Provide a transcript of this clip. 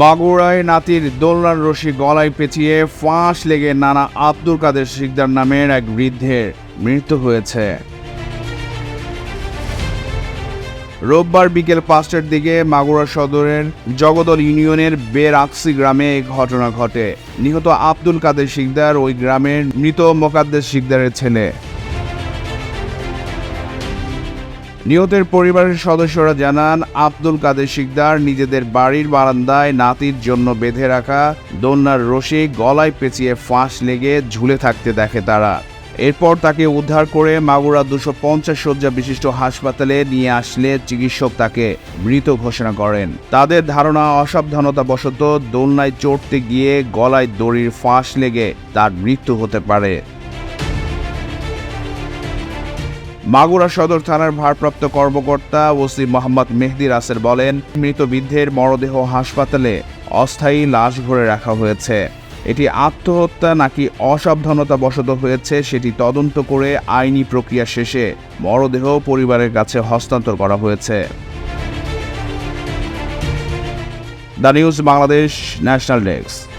মাগুরায় নাতির দোলনার রশি গলায় পেঁচিয়ে ফাঁস লেগে নানা আব্দুল কাদের শিকদার নামের এক বৃদ্ধের মৃত্যু হয়েছে। রোববার বিকেল পাঁচটার দিকে মাগুরা সদরের জগদল ইউনিয়নের বেরাক্সি গ্রামে এই ঘটনা ঘটে। নিহত আব্দুল কাদের শিকদার ওই গ্রামের মৃত মোকাদ্দেস শিকদারের ছেলে। নিহতের পরিবারের সদস্যরা জানান, আব্দুল কাদের শিকদার নিজেদের বাড়ির বারান্দায় নাতির জন্য বেঁধে রাখা দোলনার রশি গলায় পেঁচিয়ে ফাঁস লেগে ঝুলে থাকতে দেখে তারা। এরপর তাকে উদ্ধার করে মাগুরা দুশো পঞ্চাশ শয্যা বিশিষ্ট হাসপাতালে নিয়ে আসলে চিকিৎসক তাকে মৃত ঘোষণা করেন। তাদের ধারণা অসাবধানতাবশত দোলনায় চড়তে গিয়ে গলায় দড়ির ফাঁস লেগে তার মৃত্যু হতে পারে। মাগুরা সদর থানার ভারপ্রাপ্ত কর্মকর্তা ওসি মোহাম্মদ মেহদি রাসেল বলেন, মৃত বৃদ্ধের মরদেহ হাসপাতালে অস্থায়ী লাশ ভরে রাখা হয়েছে। এটি আত্মহত্যা নাকি অসাবধানতা অসাবধানতাবশত হয়েছে সেটি তদন্ত করে আইনি প্রক্রিয়া শেষে মরদেহ পরিবারের কাছে হস্তান্তর করা হয়েছে। The news Bangladesh national desk.